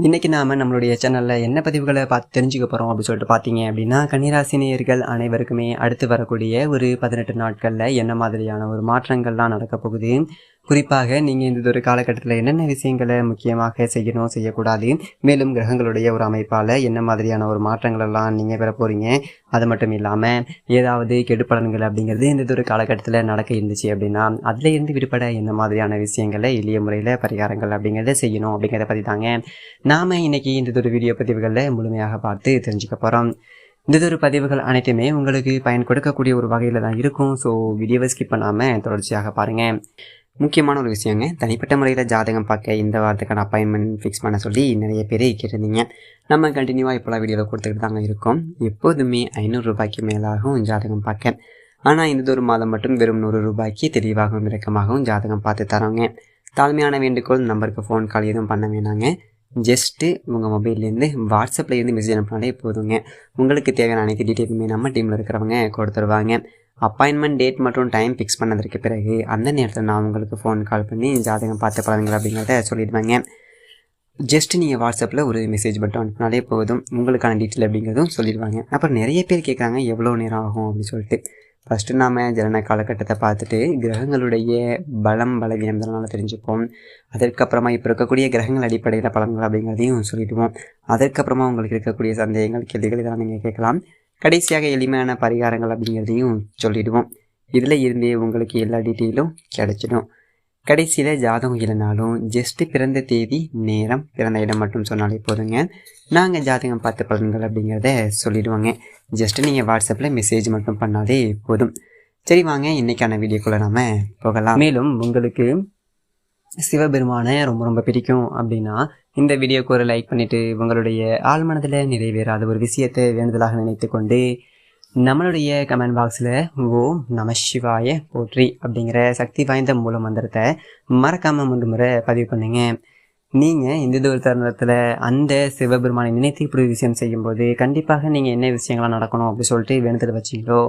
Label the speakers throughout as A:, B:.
A: இன்றைக்கி நாம நம்மளுடைய சேனலில் என்ன பதிவுகளை பார்த்து தெரிஞ்சுக்க போகிறோம் அப்படின்னு சொல்லிட்டு பார்த்தீங்க அப்படின்னா கன்னிராசினியர்கள் அனைவருக்குமே அடுத்து வரக்கூடிய ஒரு பதினெட்டு நாட்களில் என்ன மாதிரியான ஒரு மாற்றங்கள்லாம் நடக்க போகுது? குறிப்பாக நீங்கள் இந்த ஒரு காலகட்டத்தில் என்னென்ன விஷயங்களை முக்கியமாக செய்யணும் செய்யக்கூடாது மேலும் கிரகங்களுடைய ஒரு அமைப்பால் என்ன மாதிரியான ஒரு மாற்றங்கள் எல்லாம் நீங்கள் பெற போகிறீங்க அது மட்டும் இல்லாமல் ஏதாவது கெடுப்பலன்கள் அப்படிங்கிறது இந்த ஒரு காலகட்டத்தில் நடக்க இருந்துச்சு அப்படின்னா அதில் இருந்து விடுபட என்ன மாதிரியான விஷயங்களை எளிய முறையில் பரிகாரங்கள் அப்படிங்கிறத செய்யணும் அப்படிங்கிறத பற்றி தாங்க நாம் இன்னைக்கு இந்த ஒரு வீடியோ பதிவுகளில் முழுமையாக பார்த்து தெரிஞ்சுக்க போகிறோம் இந்த ஒரு பதிவுகள் அனைத்துமே உங்களுக்கு பயன் கொடுக்கக்கூடிய ஒரு வகையில் தான் இருக்கும். ஸோ வீடியோவை ஸ்கிப் பண்ணாமல் தொடர்ச்சியாக பாருங்கள் முக்கியமான ஒரு விஷயங்க. தனிப்பட்ட முறையில் ஜாதகம் பார்க்க இந்த வாரத்துக்கான அப்பாயின்மெண்ட் ஃபிக்ஸ் பண்ண சொல்லி நிறைய பேர் கேட்டிருந்தீங்க. நம்ம கண்டினியூவாக இப்போலாம் வீடியோவில் கொடுத்துக்கிட்டு தாங்க இருக்கோம். எப்போதுமே ஐநூறு ரூபாய்க்கு ஜாதகம் பார்க்க. ஆனால் இந்த ஒரு மாதம் மட்டும் வெறும் நூறு ரூபாய்க்கு தெளிவாகவும் இறக்கமாகவும் ஜாதகம் பார்த்து தரோங்க. தாழ்மையான வேண்டுகோள் நம்பருக்கு ஃபோன் கால் எதுவும் பண்ண வேணாங்க. ஜஸ்ட்டு உங்கள் மொபைல்லேருந்து வாட்ஸ்அப்லேருந்து மெசேஜ் அனுப்பினாலே போதுங்க. உங்களுக்கு தேவையான அனைத்து டீட்டெயிலுமே நம்ம டீமில் இருக்கிறவங்க கொடுத்துருவாங்க. அப்பாயின்மெண்ட் டேட் மற்றும் டைம் ஃபிக்ஸ் பண்ணதற்கு பிறகு அந்த நேரத்தில் நான் உங்களுக்கு ஃபோன் கால் பண்ணி ஜாதகம் பார்த்து பழங்கள் அப்படிங்கிறத சொல்லிடுவாங்க. ஜஸ்ட் நீங்கள் வாட்ஸ்அப்பில் ஒரு மெசேஜ் மட்டும் அனுப்பினாலே போதும். உங்களுக்கான டீட்டெயில் அப்படிங்கிறதும் சொல்லிடுவாங்க. அப்புறம் நிறைய பேர் கேட்குறாங்க எவ்வளோ நேரம் ஆகும் அப்படின்னு சொல்லிட்டு. ஃபஸ்ட்டு நாம் ஜனன காலகட்டத்தை பார்த்துட்டு கிரகங்களுடைய பலம் பலவீனம் இதனால் தெரிஞ்சுப்போம். அதற்கப்புறமா இப்போ இருக்கக்கூடிய கிரகங்கள் அடிப்படையில் பலன்கள் அப்படிங்கிறதையும் சொல்லிடுவோம். அதற்கப்புறமா உங்களுக்கு இருக்கக்கூடிய சந்தேகங்கள் கேள்விகள் இதெல்லாம் நீங்கள் கேட்கலாம். கடைசியாக எளிமையான பரிகாரங்கள் அப்படிங்கிறதையும் சொல்லிடுவோம். இதில் இருந்தே உங்களுக்கு எல்லா டீட்டெயிலும் கிடச்சிடும். கடைசியில் ஜாதகம் இல்லைனாலும் ஜஸ்ட்டு பிறந்த தேதி நேரம் பிறந்த இடம் மட்டும் சொன்னாலே போதுங்க. நாங்கள் ஜாதகம் பார்த்து பலன்கள் அப்படிங்கிறத சொல்லிடுவோங்க. ஜஸ்ட்டு நீங்கள் வாட்ஸ்அப்பில் மெசேஜ் மட்டும் பண்ணாலே போதும். சரி வாங்க இன்றைக்கான வீடியோக்குள்ளே நாம் போகலாம். மேலும் உங்களுக்கு சிவபெருமானை ரொம்ப ரொம்ப பிடிக்கும் அப்படின்னா இந்த வீடியோக்கு ஒரு லைக் பண்ணிவிட்டு உங்களுடைய ஆழ்மனதில் நிறைவேறாத ஒரு விஷயத்தை வேண்டுதலாக நினைத்து கொண்டு நம்மளுடைய கமெண்ட் பாக்ஸில் ஓம் நம சிவாய போற்றி அப்படிங்கிற சக்தி வாய்ந்த மூல மந்திரத்தை மறக்காமல் மூன்று முறை பதிவு பண்ணுங்க. நீங்கள் இந்த ஒரு தருணத்தில் அந்த சிவபெருமானை நினைத்து இப்படி விஷயம் செய்யும்போது கண்டிப்பாக நீங்கள் என்ன விஷயங்களாக நடக்கணும் அப்படின்னு சொல்லிட்டு வேண்டுதல் வச்சிங்களோ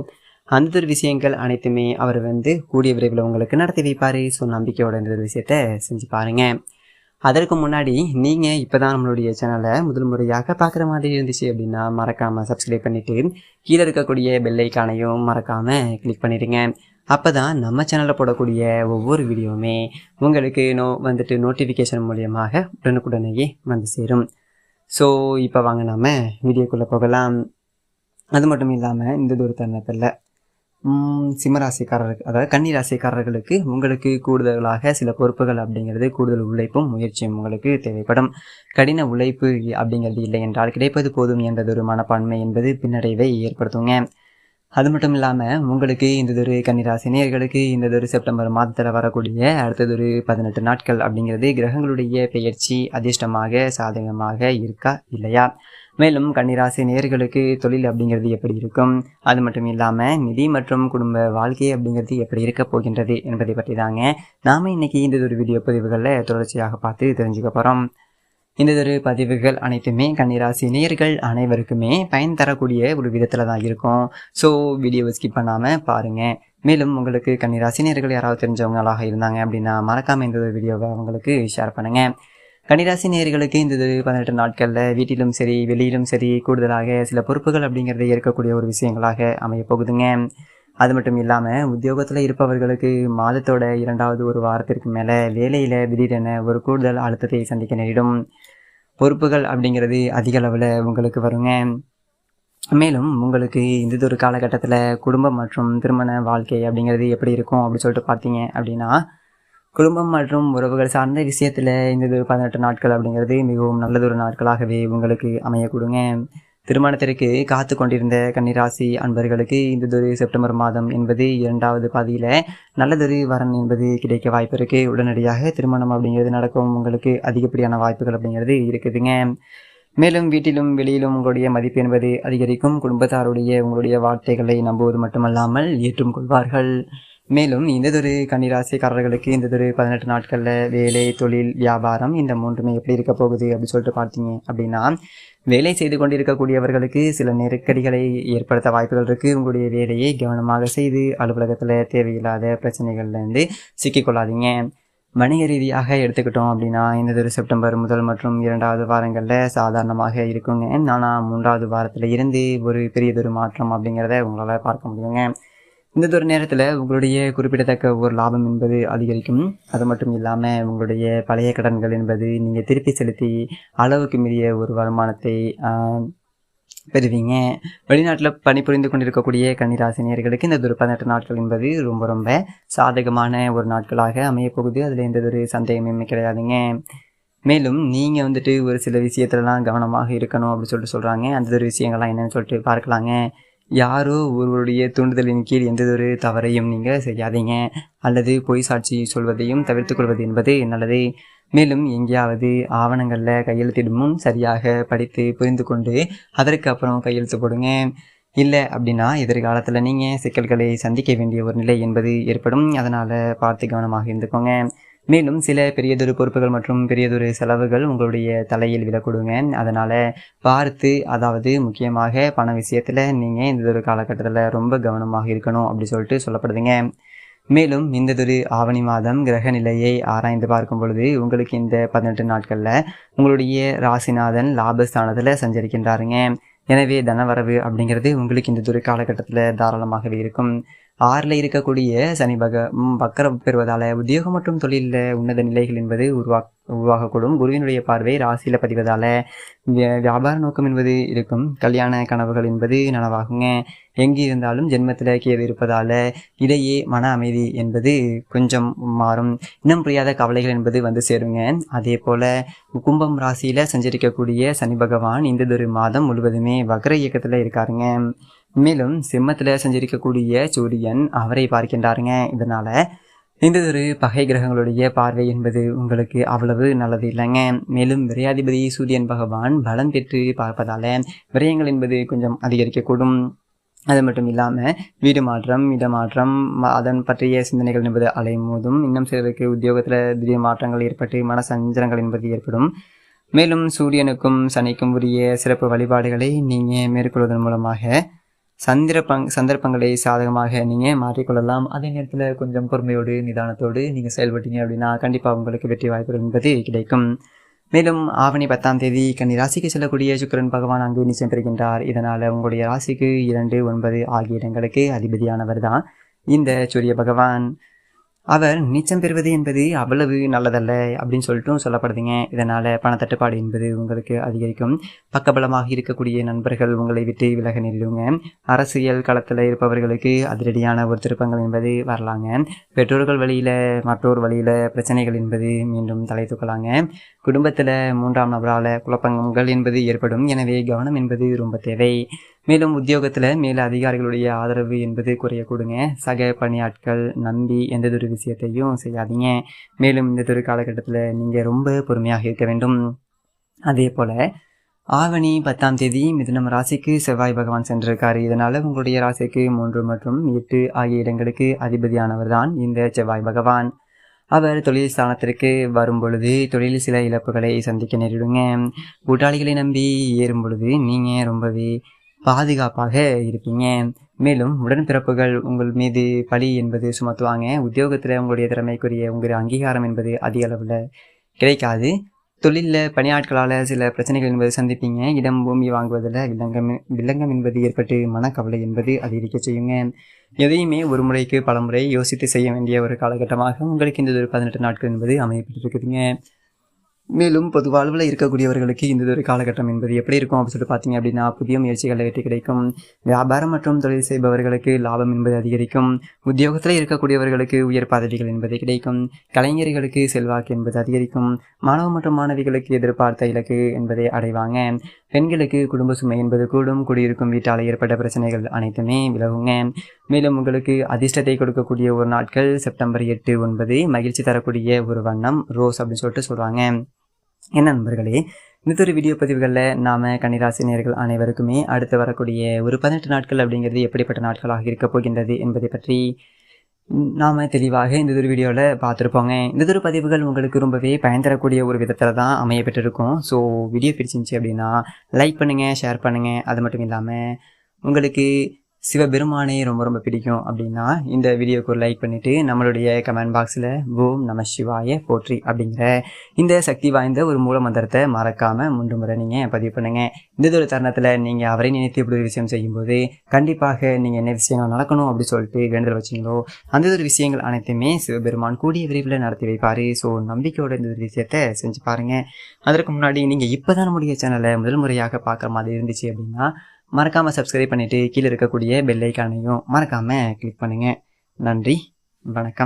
A: அந்த ஒரு விஷயங்கள் அனைத்துமே அவர் வந்து கூடிய விரைவில் உங்களுக்கு நடத்தி வைப்பார். ஸோ நம்பிக்கையோட இந்த ஒரு விஷயத்த செஞ்சு பாருங்கள் அதற்கு முன்னாடி நீங்கள் இப்போ தான் நம்மளுடைய சேனலை முதல் முறையாக பார்க்குற மாதிரி இருந்துச்சு அப்படின்னா மறக்காமல் சப்ஸ்கிரைப் பண்ணிவிட்டு கீழே இருக்கக்கூடிய பெல்லைக்கானையும் மறக்காமல் கிளிக் பண்ணிடுங்க. அப்போ தான் நம்ம சேனலில் போடக்கூடிய ஒவ்வொரு வீடியோவுமே உங்களுக்கு நோ வந்துட்டு நோட்டிஃபிகேஷன் மூலியமாக உடனுக்குடனேயே வந்து சேரும். ஸோ இப்போ வாங்க நாம் வீடியோக்குள்ளே போகலாம். அது மட்டும் இல்லாமல் இந்த தூர தருணத்தில் சிம்மராசிக்காரருக்கு அதாவது கன்னி ராசிக்காரர்களுக்கு உங்களுக்கு கூடுதலாக சில பொறுப்புகள் அப்படிங்கிறது கூடுதல் உழைப்பும் முயற்சியும் உங்களுக்கு தேவைப்படும். கடின உழைப்பு அப்படிங்கிறது இல்லை என்றால் கிடைப்பது போதும் என்றதொரு மனப்பான்மை என்பது பின்னடைவை ஏற்படுத்துங்க. அது மட்டும் இல்லாமல் உங்களுக்கு இந்ததொரு கன்னிராசி நேர்களுக்கு இந்ததொரு செப்டம்பர் மாதத்தில் வரக்கூடிய அடுத்ததொரு பதினெட்டு நாட்கள் அப்படிங்கிறது கிரகங்களுடைய பெயர்ச்சி அதிர்ஷ்டமாக சாதகமாக இருக்கா இல்லையா? மேலும் கன்னிராசி நேர்களுக்கு தொழில் அப்படிங்கிறது எப்படி இருக்கும்? அது மட்டும் இல்லாமல் நிதி மற்றும் குடும்ப வாழ்க்கை அப்படிங்கிறது எப்படி இருக்க போகின்றது என்பதை பற்றி தாங்க நாம் இன்னைக்கு இந்த ஒரு வீடியோ பதிவுகளில் தொடர்ச்சியாக பார்த்து தெரிஞ்சுக்க போகிறோம் இந்ததொரு பதிவுகள் அனைத்துமே கன்னிராசி நேர்கள் அனைவருக்குமே பயன் தரக்கூடிய ஒரு விதத்தில் தான் இருக்கும். ஸோ வீடியோவை ஸ்கிப் பண்ணாமல் பாருங்கள் மேலும் உங்களுக்கு கன்னிராசி நேர்கள் யாராவது தெரிஞ்சவங்களாக இருந்தாங்க அப்படின்னா மறக்காமல் இந்த ஒரு வீடியோவை அவங்களுக்கு ஷேர் பண்ணுங்கள் கன்னிராசி நேர்களுக்கு இந்த பதினெட்டு நாட்களில் வீட்டிலும் சரி வெளியிலும் சரி கூடுதலாக சில பொறுப்புகள் அப்படிங்கிறத ஏற்கக்கூடிய ஒரு விஷயங்களாக அமைய போகுதுங்க. அது மட்டும் இல்லாமல் உத்தியோகத்தில் இருப்பவர்களுக்கு மாதத்தோட இரண்டாவது ஒரு வாரத்திற்கு மேலே வேலையில் திடீரென ஒரு கூடுதல் அழுத்தத்தை சந்திக்க நேரிடும். பொறுப்புகள் அப்படிங்கிறது அதிக அளவில் உங்களுக்கு வருங்க. மேலும் உங்களுக்கு இந்த ஒரு காலகட்டத்தில் குடும்பம் மற்றும் திருமண வாழ்க்கை அப்படிங்கிறது எப்படி இருக்கும் அப்படின்னு சொல்லிட்டு பார்த்தீங்க அப்படின்னா குடும்பம் மற்றும் உறவுகள் சார்ந்த விஷயத்தில் இந்த ஒரு பதினெட்டு நாட்கள் அப்படிங்கிறது மிகவும் நல்லதொரு நாட்களாகவே உங்களுக்கு அமைய கொடுங்க திருமணத்திற்கு காத்து கொண்டிருந்த கன்னிராசி அன்பர்களுக்கு இந்ததொரு செப்டம்பர் மாதம் என்பது இரண்டாவது பாதியில் நல்லதொரு வரன் என்பது கிடைக்க வாய்ப்பு இருக்குது உடனடியாக திருமணம் அப்படிங்கிறது நடக்கும். உங்களுக்கு அதிகப்படியான வாய்ப்புகள் அப்படிங்கிறது இருக்குதுங்க. மேலும் வீட்டிலும் வெளியிலும் உங்களுடைய மதிப்பு என்பது அதிகரிக்கும். குடும்பத்தாருடைய உங்களுடைய வார்த்தைகளை நம்புவது மட்டுமல்லாமல் ஏற்றும் கொள்வார்கள் மேலும் இந்ததொரு கன்னிராசிக்காரர்களுக்கு இந்ததொரு பதினெட்டு நாட்களில் வேலை தொழில் வியாபாரம் இந்த மூன்றுமே எப்படி இருக்க போகுது அப்படின்னு சொல்லிட்டு பார்த்தீங்க அப்படின்னா வேலை செய்து கொண்டிருக்கக்கூடியவர்களுக்கு சில நெருக்கடிகளை ஏற்படுத்த வாய்ப்புகள் இருக்குது உங்களுடைய வேலையை கவனமாக செய்து அலுவலகத்தில் தேவையில்லாத பிரச்சனைகள்லேருந்து சிக்கிக்கொள்ளாதீங்க. வணிக ரீதியாக எடுத்துக்கிட்டோம் அப்படின்னா இந்த செப்டம்பர் முதல் மற்றும் இரண்டாவது வாரங்களில் சாதாரணமாக இருக்குங்க. ஆனால் மூன்றாவது வாரத்தில் இருந்து ஒரு பெரியதொரு மாற்றம் அப்படிங்கிறத உங்களால் பார்க்க முடியுங்க. இந்த ஒரு நேரத்தில் உங்களுடைய குறிப்பிடத்தக்க ஒரு லாபம் என்பது அதிகரிக்கும். அது மட்டும் இல்லாமல் உங்களுடைய பழைய கடன்கள் என்பது நீங்கள் திருப்பி செலுத்தி அளவுக்கு மீறிய ஒரு வருமானத்தை பெறுவீங்க. வெளிநாட்டில் பணிபுரிந்து கொண்டிருக்கக்கூடிய கன்னிராசினியர்களுக்கு இந்த ஒரு பதினெட்டு நாட்கள் என்பது ரொம்ப ரொம்ப சாதகமான ஒரு நாட்களாக அமையப்போகுது. அதில் எந்த ஒரு சந்தேகமே கிடையாதுங்க. மேலும் நீங்கள் வந்துட்டு ஒரு சில விஷயத்துலலாம் கவனமாக இருக்கணும் அப்படின்னு சொல்லிட்டு சொல்கிறாங்க அந்த ஒரு விஷயங்கள்லாம் என்னன்னு சொல்லிட்டு பார்க்கலாங்க. யாரோ ஒருவருடைய தூண்டுதலின் கீழ் எந்ததொரு தவறையும் நீங்கள் செய்யாதீங்க. அல்லது பொய் சாட்சி சொல்வதையும் தவிர்த்து கொள்வது என்பது நல்லது. மேலும் எங்கேயாவது ஆவணங்களில் கையெழுத்திடும் முன் சரியாக படித்து புரிந்து கொண்டு அதற்கு அப்புறம் கையெழுத்து போடுங்க. இல்லை அப்படின்னா எதிர்காலத்தில் நீங்கள் சிக்கல்களை சந்திக்க வேண்டிய ஒரு நிலை என்பது ஏற்படும். அதனால் பார்த்து கவனமாக இருந்துக்கோங்க. மேலும் சில பெரியதொரு பொறுப்புகள் மற்றும் பெரியதொரு செலவுகள் உங்களுடைய தலையில் விழக்கூடுங்க அதனால் பார்த்து அதாவது முக்கியமாக பண விஷயத்தில் நீங்கள் இந்த ஒரு காலகட்டத்தில் ரொம்ப கவனமாக இருக்கணும் அப்படி சொல்லிட்டு சொல்லப்படுதுங்க. மேலும் இந்ததொரு ஆவணி மாதம் கிரக நிலையை ஆராய்ந்து பார்க்கும் பொழுது உங்களுக்கு இந்த பதினெட்டு நாட்களில் உங்களுடைய ராசிநாதன் லாபஸ்தானத்தில் சஞ்சரிக்கின்றாருங்க. எனவே தனவரவு அப்படிங்கிறது உங்களுக்கு இந்த துறை காலகட்டத்தில் தாராளமாகவே இருக்கும். ஆறில் இருக்கக்கூடிய சனி பக வக்கரம் பெறுவதால் உத்தியோகம் மற்றும் தொழிலில் உன்னத நிலைகள் என்பது உருவா உருவாகக்கூடும். குருவினுடைய பார்வை ராசியில் பதிவதால் வியாபார நோக்கம் என்பது இருக்கும். கல்யாண கனவுகள் என்பது நனவாகுங்க. எங்கே இருந்தாலும் ஜென்மத்தில் கேது இருப்பதால் இடையே மன அமைதி என்பது கொஞ்சம் மாறும். இன்னும் புரியாத கவலைகள் என்பது வந்து சேருங்க. அதே போல் கும்பம் ராசியில் சஞ்சரிக்கக்கூடிய சனி பகவான் இந்த மாதம் முழுவதுமே வக்ர இயக்கத்தில் இருக்காருங்க. மேலும் சிம்மத்தில் சஞ்சரிக்கக்கூடிய சூரியன் அவரை பார்க்கின்றாருங்க. இதனால் இந்த ஒரு பகை கிரகங்களுடைய பார்வை என்பது உங்களுக்கு அவ்வளவு நல்லது இல்லைங்க. மேலும் விரையாதிபதி சூரியன் பகவான் பலம் பெற்று பார்ப்பதால் விரயங்கள் என்பது கொஞ்சம் அதிகரிக்கக்கூடும். அது மட்டும் இல்லாமல் வீடு மாற்றம் இடமாற்றம் அதன் பற்றிய சிந்தனைகள் என்பது அலையும் போதும். இன்னும் சிலருக்கு உத்தியோகத்தில் திடீர் மாற்றங்கள் ஏற்பட்டு மன சஞ்சலங்கள் என்பது ஏற்படும். மேலும் சூரியனுக்கும் சனிக்கும் உரிய சிறப்பு வழிபாடுகளை நீங்கள் மேற்கொள்வதன் மூலமாக சந்திரப்பங் சந்தர்ப்பங்களை சாதகமாக நீங்கள் மாற்றிக்கொள்ளலாம். அதே நேரத்தில் கொஞ்சம் பொறுமையோடு நிதானத்தோடு நீங்கள் செயல்பட்டீங்க அப்படின்னா கண்டிப்பாக உங்களுக்கு வெற்றி வாய்ப்புகள் என்பது கிடைக்கும். மேலும் ஆவணி பத்தாம் தேதி கன்னி ராசிக்கு செல்லக்கூடிய சுக்கரன் பகவான் அங்கு நிச்சயம் பெறுகின்றார் இதனால் உங்களுடைய ராசிக்கு இரண்டு ஒன்பது ஆகிய இடங்களுக்கு அதிபதியானவர் தான். இந்த சூரிய பகவான். அவர் நீச்சம் பெறுவது என்பது அவ்வளவு நல்லதல்ல அப்படின்னு சொல்லிட்டும் சொல்லப்படுதுங்க. இதனால் பணத்தட்டுப்பாடு என்பது உங்களுக்கு அதிகரிக்கும். பக்கபலமாக இருக்கக்கூடிய நண்பர்கள் உங்களை விட்டு விலக நில்லுங்க அரசியல் களத்தில் இருப்பவர்களுக்கு அதிரடியான ஒரு திருப்பங்கள் என்பது வரலாங்க. பெற்றோர்கள் வழியில் மற்றோர் வழியில் பிரச்சனைகள் என்பது மீண்டும் தலை தூக்கலாங்க. குடும்பத்தில் மூன்றாம் நபரால் குழப்பங்கள் என்பது ஏற்படும். எனவே கவனம் என்பது ரொம்ப தேவை. மேலும் உத்தியோகத்தில் மேல அதிகாரிகளுடைய ஆதரவு என்பது குறையக்கூடுங்க. சக பணியாட்கள் நம்பி எந்ததொரு விஷயத்தையும் செய்யாதீங்க. மேலும் இந்த ஒரு காலகட்டத்தில் நீங்கள் ரொம்ப பொறுமையாக இருக்க வேண்டும். அதே போல் ஆவணி பத்தாம் தேதி மிதுனம் ராசிக்கு செவ்வாய் பகவான் சென்றிருக்கார். இதனால் உங்களுடைய ராசிக்கு மூன்று மற்றும் எட்டு ஆகிய இடங்களுக்கு அதிபதியானவர் தான் இந்த செவ்வாய் பகவான். அவர் தொழில் ஸ்தானத்திற்கு வரும் பொழுது தொழில் சில இழப்புகளை சந்திக்க நேரிடுங்க. கூட்டாளிகளை நம்பி ஏறும் பொழுது நீங்கள் ரொம்பவே பாதுகாப்பாக இருப்பீங்க. மேலும் உடன்பிறப்புகள் உங்கள் மீது பழி என்பது சுமத்துவாங்க. உத்தியோகத்தில் உங்களுடைய திறமைக்குரிய உங்களுடைய அங்கீகாரம் என்பது அதிக அளவில் கிடைக்காது. தொழிலில் பணியாட்களால் சில பிரச்சனைகள் என்பது சந்திப்பீங்க. இடம் பூமி வாங்குவதில் வில்லங்கம் வில்லங்கம் என்பது ஏற்பட்டு மனக்கவலை என்பது அதிகரிக்க செய்யுங்க. எதையுமே ஒரு முறைக்கு பல முறை யோசித்து செய்ய வேண்டிய ஒரு காலகட்டமாக உங்களுக்கு இந்த ஒரு பதினெட்டு நாட்கள் என்பது அமையப்பட்டிருக்குதுங்க. மேலும் பொது வாழ்வில் இருக்கக்கூடியவர்களுக்கு இந்த ஒரு காலகட்டம் என்பது எப்படி இருக்கும் அப்படின்னு சொல்லிட்டு பார்த்தீங்க அப்படின்னா புதிய முயற்சிகளில் வெற்றி கிடைக்கும். வியாபாரம் மற்றும் தொழில் செய்பவர்களுக்கு லாபம் என்பது அதிகரிக்கும். உத்தியோகத்தில் இருக்கக்கூடியவர்களுக்கு உயர் பதவிகள் என்பது கிடைக்கும். கலைஞர்களுக்கு செல்வாக்கு என்பது அதிகரிக்கும். மாணவ மற்றும் மாணவிகளுக்கு எதிர்பார்த்த இலக்கு என்பதை அடைவாங்க. பெண்களுக்கு குடும்ப சுமை என்பது கூடும். குடியிருக்கும் வீட்டால் ஏற்பட்ட பிரச்சனைகள் அனைத்துமே விலகுங்க. மேலும் உங்களுக்கு அதிர்ஷ்டத்தை கொடுக்கக்கூடிய ஒரு நாட்கள் செப்டம்பர் எட்டு ஒன்பது மகிழ்ச்சி தரக்கூடிய ஒரு வண்ணம் ரோஸ் அப்படின்னு சொல்லிட்டு சொல்கிறாங்க என்ன நண்பர்களே இந்த ஒரு வீடியோ பதிவுகளில் நாம் கன்னிராசி அனைவருக்குமே அடுத்து வரக்கூடிய ஒரு பதினெட்டு நாட்கள் அப்படிங்கிறது எப்படிப்பட்ட நாட்களாக இருக்க போகின்றது என்பதை பற்றி நாம் தெளிவாக இந்த ஒரு வீடியோவில் பார்த்துருப்போங்க. இந்த ஒரு பதிவுகள் உங்களுக்கு ரொம்பவே பயன் தரக்கூடிய ஒரு விதத்தில் தான் அமைய பெற்றிருக்கும். ஸோ வீடியோ பிடிச்சிருந்துச்சி அப்படின்னா லைக் பண்ணுங்கள் ஷேர் பண்ணுங்கள் அது மட்டும் இல்லாமல் உங்களுக்கு சிவபெருமானே ரொம்ப ரொம்ப பிடிக்கும் அப்படின்னா இந்த வீடியோக்கு ஒரு லைக் பண்ணிவிட்டு நம்மளுடைய கமெண்ட் பாக்ஸில் ஓம் நம சிவாய போற்றி அப்படிங்கிற இந்த சக்தி வாய்ந்த ஒரு மூல மந்திரத்தை மறக்காமல் மூன்று முறை நீங்கள் பதிவு பண்ணுங்கள் இந்த ஒரு தருணத்தில் நீங்கள் அவரை நினைத்து இப்படி ஒரு விஷயம் செய்யும்போது கண்டிப்பாக நீங்கள் என்ன விஷயங்கள் நடக்கணும் அப்படின்னு சொல்லிட்டு வேண்டுதல் வச்சிங்களோ அந்த ஒரு விஷயங்கள் அனைத்துமே சிவபெருமான் கூடிய விரைவில் நடத்தி வைப்பார். ஸோ நம்பிக்கையோட இந்த ஒரு விஷயத்தை செஞ்சு பாருங்கள் அதற்கு முன்னாடி நீங்கள் இப்போ தான் நம்முடைய சேனலை முதல் முறையாக பார்க்குற மாதிரி இருந்துச்சு அப்படின்னா மறக்காமல் சப்ஸ்கிரைப் பண்ணிவிட்டு கீழே இருக்கக்கூடிய பெல் ஐக்கானையும் மறக்காமல் கிளிக் பண்ணுங்கள் நன்றி வணக்கம்.